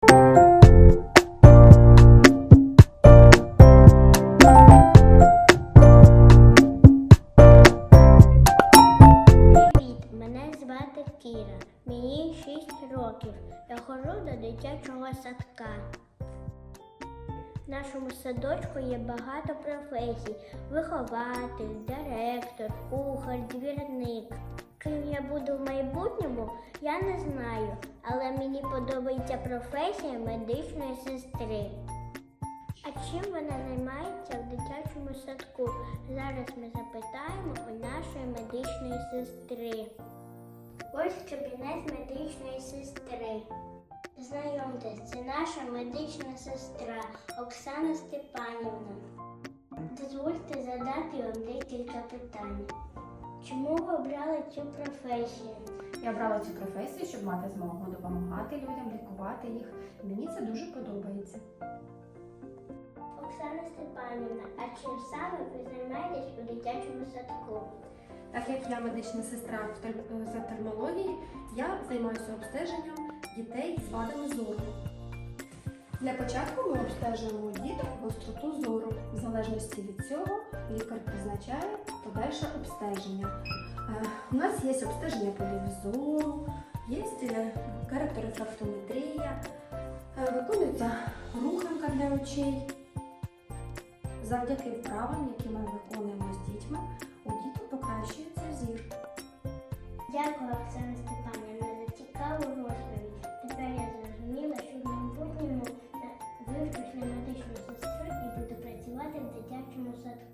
Привіт, мене звати Кіра. Мені 6 років. Я ходжу до дитячого садка. В нашому садочку є багато професій: вихователь, директор, кухар, двірник. Я буду в майбутньому, я не знаю, але мені подобається професія медичної сестри. А чим вона займається в дитячому садку? Зараз ми запитаємо у нашої медичної сестри. Ось кабінет медичної сестри. Знайомтесь, це наша медична сестра Оксана Степанівна. Дозвольте задати вам декілька питань. Чому ви обрали цю професію? Я обрала цю професію, щоб мати змогу допомагати людям, лікувати їх. Мені це дуже подобається. Оксана Степанівна, а чим саме ви займаєтесь у дитячому садку? Так як я медична сестра з офтальмології, я займаюся обстеженням дітей з вадами зору. Для початку ми обстежуємо діток гостроту зору. В залежності від цього лікар призначає дальше обстеження. Е, у нас є обстеження полівзору, є е, караторефрактометрія, е, виконується руханка для очей. Завдяки вправам, які ми виконуємо з дітьми, у діток покращується зір. Дякую, Оксана Степанівна, за цікаву розповідь. Тепер я зрозуміла, що в майбутньому вивчу кліматичну сестру і буду працювати в дитячому садку.